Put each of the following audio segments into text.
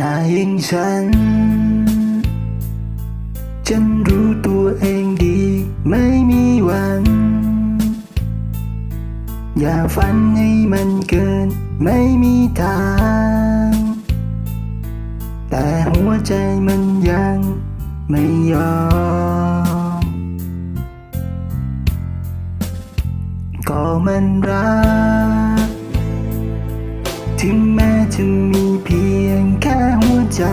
นายยิงฉัน ฉันรู้ตัวเองดี ไม่มีวัน อย่าฝันให้มันเกิน ไม่มีทาง แต่หัวใจมันยังไม่ยอม ก็มันรัก ถึงแม้จะมี ใจ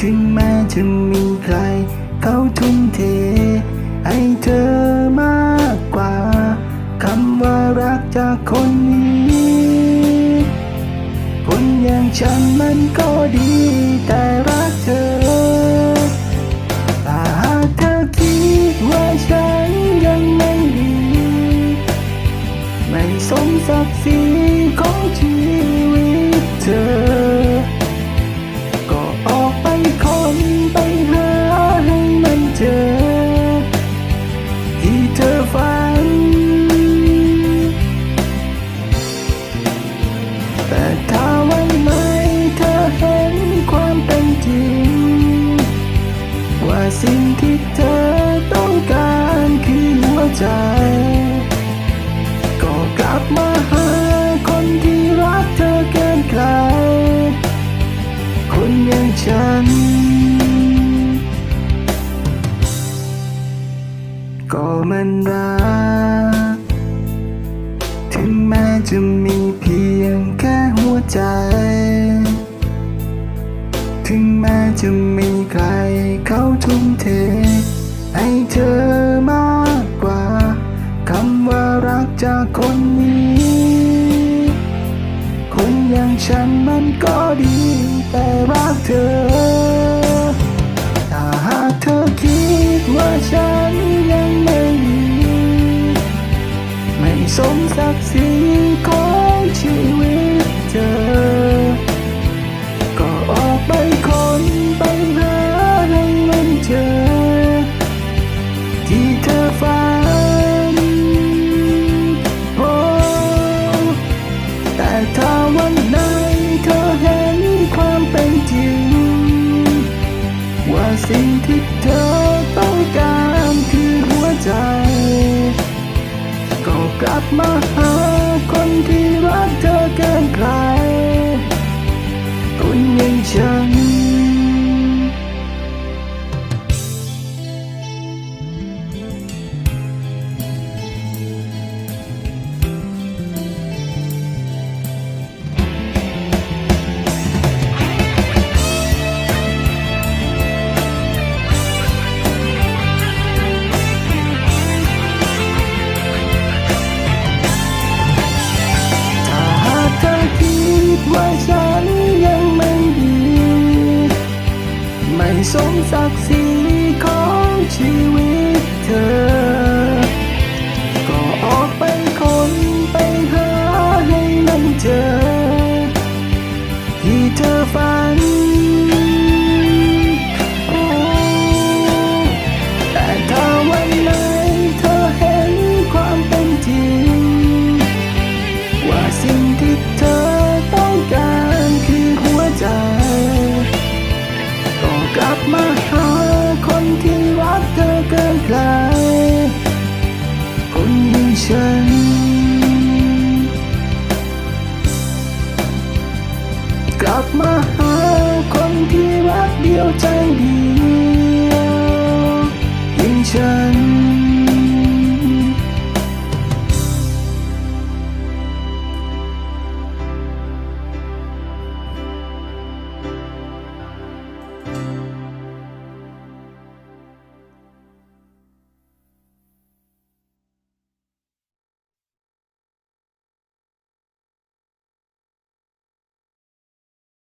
ถึงแม้จะมีใคร เขาทุ่มเท ให้เธอมากกว่าคำว่ารักจากคนนี้คนอย่างฉันมันก็ดี แต่รักเธอถ้าหากเธอคิดว่าฉันยังไม่ดี ไม่สมศักดิ์ศรีของชี เธอฝัน แต่ถ้าวันไหนเธอเห็นความเป็นจริง ว่าสิ่งที่เธอต้องการคือหัวใจ ก็กลับมา ก็มันรักถึงแม้จะมีเพียงแค่หัวใจ ถึงแม้จะมีใครเขาทุ่มเท ให้เธอมากกว่าคำว่ารักจากคนนี้คนอย่างฉันมันก็ดี แต่รักเธอ ถ้าหากเธอคิดว่าฉัน สมศักดิ์ศรีของชีวิต มาหาคนที่รักเธอเกินใครคนอย่างฉัน สมศักดิ์ศรีของชีวิตเธอ ก็ออกไปคนไปหาให้มันเจอ ที่เธอฝัน